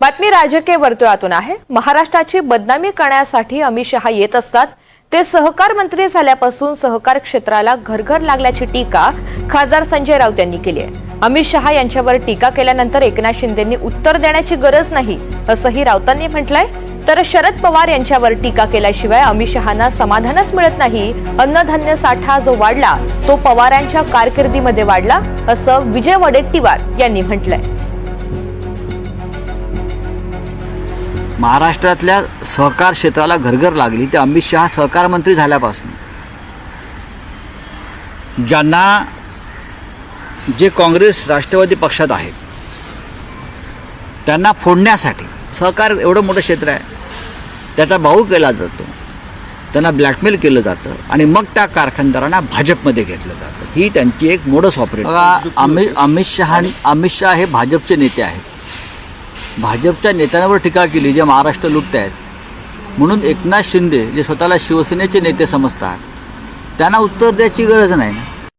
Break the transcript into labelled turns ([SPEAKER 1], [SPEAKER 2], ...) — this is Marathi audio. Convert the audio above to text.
[SPEAKER 1] बातमी राजकीय वर्तुळातून आहे. महाराष्ट्राची बदनामी करण्यासाठी अमित शहा येत असतात. ते सहकार मंत्री झाल्यापासून सहकार क्षेत्राला घरघर लागल्याची टीका खासदार संजय राऊत यांनी केली आहे. अमित शहा यांच्यावर टीका केल्यानंतर एकनाथ शिंदेंनी उत्तर देण्याची गरज नाही असंही राऊतांनी म्हटलंय. तर शरद पवार यांच्यावर टीका केल्याशिवाय अमित शहांना समाधानच मिळत नाही. अन्नधान्य साठा जो वाढला तो पवारांच्या कारकिर्दीमध्ये वाढला असं विजय वडेट्टीवार यांनी म्हटलंय.
[SPEAKER 2] महाराष्ट्रातल्या सहकार क्षेत्राला घरघर लागली ते अमित शहा सहकार मंत्री झाल्यापासून. ज्यांना जे काँग्रेस राष्ट्रवादी पक्षात आहे त्यांना फोडण्यासाठी सहकार एवढं मोठं क्षेत्र आहे. त्याचा भाऊ केला जातो त्यांना ब्लॅकमेल केलं जातं आणि मग त्या कारखानदारांना भाजपमध्ये घेतलं जातं. ही त्यांची एक मोडस ऑपरेट अमित अमित शहा अमित शहा हे भाजपचे नेते आहेत. भाजपच्या नेत्यांवर टीका केली जे महाराष्ट्र लुटत आहेत. म्हणून एकनाथ शिंदे जे स्वतःला शिवसेनेचे नेते समजतात त्यांना उत्तर द्यायची गरज नाही ना?